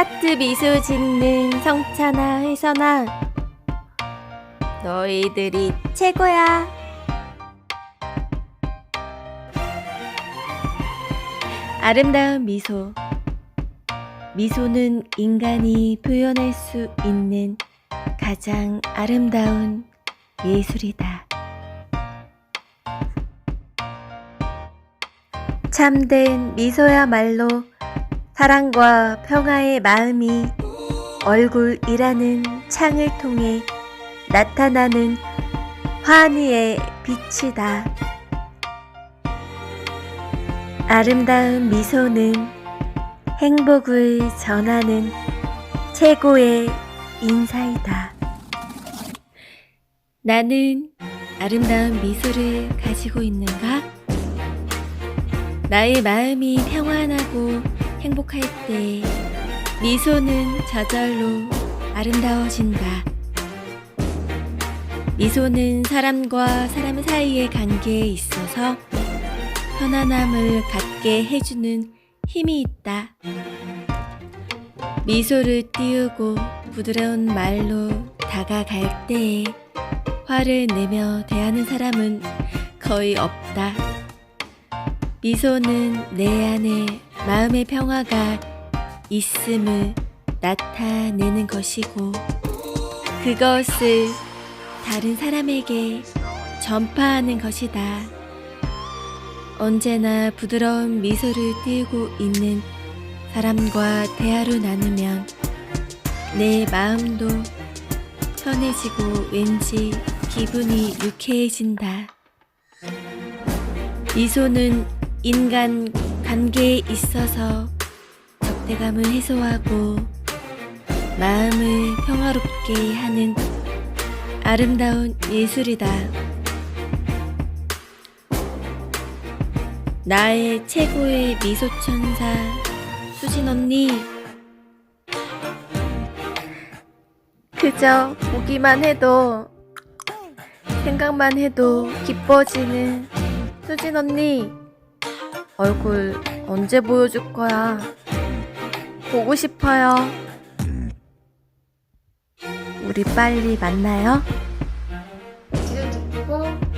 하트 미소 짓는 성찬아, 혜선아. 너희들이 최고야. 아름다운 미소. 미소는 인간이 표현할 수 있는 가장 아름다운 예술이다. 참된 미소야말로 사랑과 평화의 마음이 얼굴이라는 창을 통해 나타나는 환희의 빛이다. 아름다운 미소는 행복을 전하는 최고의 인사이다. 나는 아름다운 미소를 가지고 있는가? 나의 마음이 평안하고 행복할 때 미소는 저절로 아름다워진다. 미소는 사람과 사람 사이의 관계에 있어서 편안함을 갖게 해주는 힘이 있다. 미소를 띄우고 부드러운 말로 다가갈 때에 화를 내며 대하는 사람은 거의 없다. 미소는 내 안에 마음의 평화가 있음을 나타내는 것이고 그것을 다른 사람에게 전파하는 것이다. 언제나 부드러운 미소를 띄우고 있는 사람과 대화를 나누면 내 마음도 편해지고 왠지 기분이 유쾌해진다. 미소는 인간 관계에 있어서 적대감을 해소하고 마음을 평화롭게 하는 아름다운 예술이다. 나의 최고의 미소천사 수진 언니. 그저 보기만 해도 생각만 해도 기뻐지는 수진 언니. 얼굴 언제 보여줄 거야? 보고 싶어요. 우리 빨리 만나요. 지도 듣고.